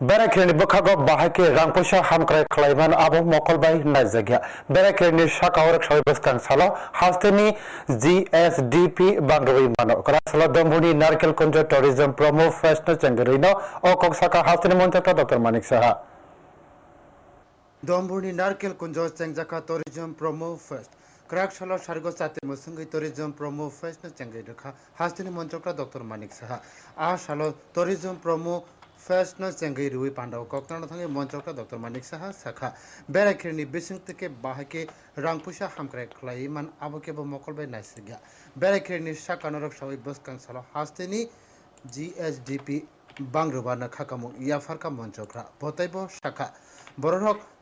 বেড়াখেরনি বখাগ বাহাকে রাংপয়সা হামক্রাই খাইমান আবো মকলবাই নাইজাগিয়া বেড়াখেরনি সাকাওরক সবিবস্কান সালো হাস্তেনি জি এস ডি পি বান্ধবী মানো করাসল দম্ভুনি নারকেল কুঞ্জ ট্যুরিজম প্রমো ফ্রেশনো চেঙ্গরিন ও কক্সাকা হাস্তেনি মন্ত্রটা ডক্টর মানিক সাহা দম্ভুনি নারকেল কুঞ্জ চেঙ্গাকা ট্যুরিজম প্রমো ফেস্ট ক্রাক সাল সার্গ চাতে মসঙ্গি ট্যুরিজম প্রমো ফেস্ট চেঙ্গাই রেখা হাস্তেনি মন্ত্রটা ডক্টর মানিক সাহা আ সাল ট্যুরিজম প্রমো ফেস্ট ন চেঙ্গাই রুই পান্ডাও কক্তানো থাকে মন্ত্রকরা ডক্টর মানিক সাহা সাখা বেড়াখিরনি বিসিং থেকে বাহাকে রাংপুসা হামক্রাই খ্লাই মান আবকেবো মকলবাই নাইসিগা বেড়াখিরনি সাকানরক সবাই বসকান সালো হাস্তিনি জিএসডিপি বাংরুবানো খাকামু ইয়াফারকা মঞ্চকরা বতাইব শাখা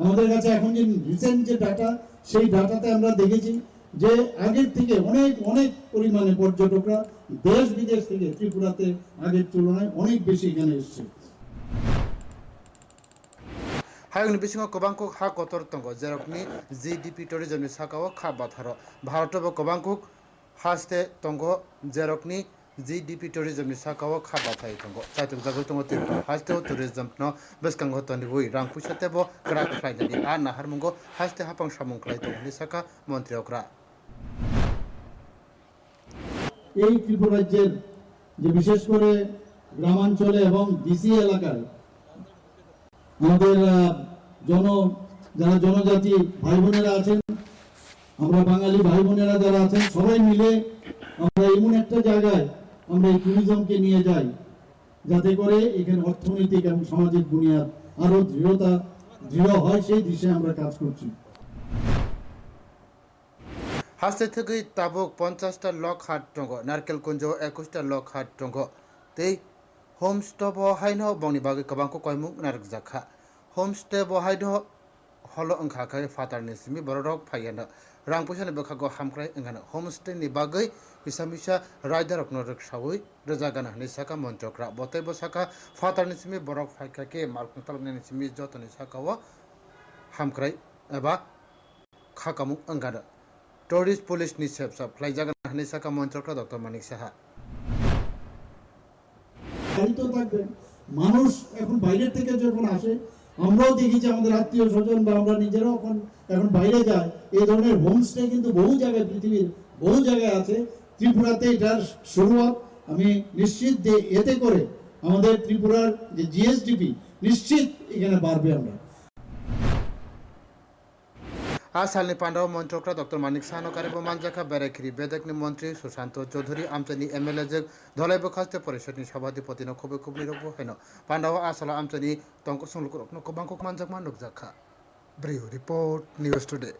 আমাদের কাছে এখন যে রিসেন্ট যে ডাটা সেই ডাটাতে আমরা দেখেছি যে আগের থেকে অনেক অনেক পরিমাণে পর্যটকরা দেশ বিদেশ থেকে ত্রিপুরাতে আগের তুলনায় অনেক বেশি এখানে এসছে। হায়ংনি বিসিং কবাংকুক হা কতর তঙ্গ যেরকনি জিডিপি টুরিজমনি সাকাও খা বাথার ভারতব কবাংকুক হাস্তে তঙ্গ যেরকনি জিডিপি টুরিজমনি সাকাও খা বাথাই তঙ্গ চাইতুক জাগো তঙ্গ ত্রিপুরা হাস্তে টুরিজম ন বেসকাঙ্গ তনি হুই রাং পুইসাতেব ক্রা খাইনানি আ নাহার মুঙ্গ হাস্তে হাপাং সামুং খাই তঙ্গনি সাকা মন্ত্রী অকরা এই ত্রিপুরা রাজ্যের যে বিশেষ করে গ্রামাঞ্চলে এবং ডিসি এলাকায় আমাদের জন, যারা জনজাতি ভাই বোনেরা আছেন, আমরা বাঙালি ভাই বোনেরা যারা আছেন, সবাই মিলে আমরা এমন একটা জায়গায় আমরা এই ট্যুরিজমকে নিয়ে যাই, যাতে করে এখানে অর্থনৈতিক এবং সামাজিক বুনিয়াদ আরও দৃঢ়তা, দৃঢ় হয় সেই দিশে আমরা কাজ করছি। হাস্তে থেকে তাবুক পঞ্চাশটা লক হাট টঙ্গ, নারকেল কুঞ্জ একুশটা লক হাট টঙ্গ। তেই, হোমস্টে বহাইন বংনি বাগै হল ওংখা খাই ফাতার নি সিমি বড় ফাইয়ানো রাং পয়সা নি বখাগো হামখ্রাই ওংখানো হোমস্টে নি বাগৈ পিসা মিসা রায়দা রকন রকসাউই রোজাগান হনি সাকা মন্ত্রকরা বতৈব সাকা ফাতার নি সিমি বড় ফাইখাকে মার্কন তালগনি নি সিমি যতনি সাকাও এবা খাকামু ওংখানো টুরিস্ট পুলিশ নি সেব সাব ফ্লাইজাগান হনি সাকা মন্ত্রকরা ডক্টর মানিক সাহা মানুষ এখন বাইরের থেকে যখন আসে আমরাও দেখেছি আমাদের আত্মীয় স্বজন বা আমরা নিজেরাও এখন এখন বাইরে যাই। এই ধরনের হোমস্টে কিন্তু বহু জায়গায়, পৃথিবীর বহু জায়গায় আছে। ত্রিপুরাতে এটার শুরুয়াত। আমি নিশ্চিত যে এতে করে আমাদের ত্রিপুরার যে জিএসডিপি নিশ্চিত এখানে বাড়বে আমরা। આ સાલની પાંડવ મંત્રોકડા ડોક્ટર માનિક શાહનો કાર્યક્રમ માંજાખા બેરેખરી બેદકની મંત્રી સુશાંત ચૌધરી આમચની એમએલએ જે ધોલાઈબ ખાસ્તે પરિષદની સભાધિપતિનો ખૂબ ખૂબ નિરોગો હેનો પાંડવ આ સાલ આમચની તંકો સંલુક રોકનો કબાંકો માંજાકમાં નુકજાખા બ્રિયો રિપોર્ટ ન્યૂઝ ટુડે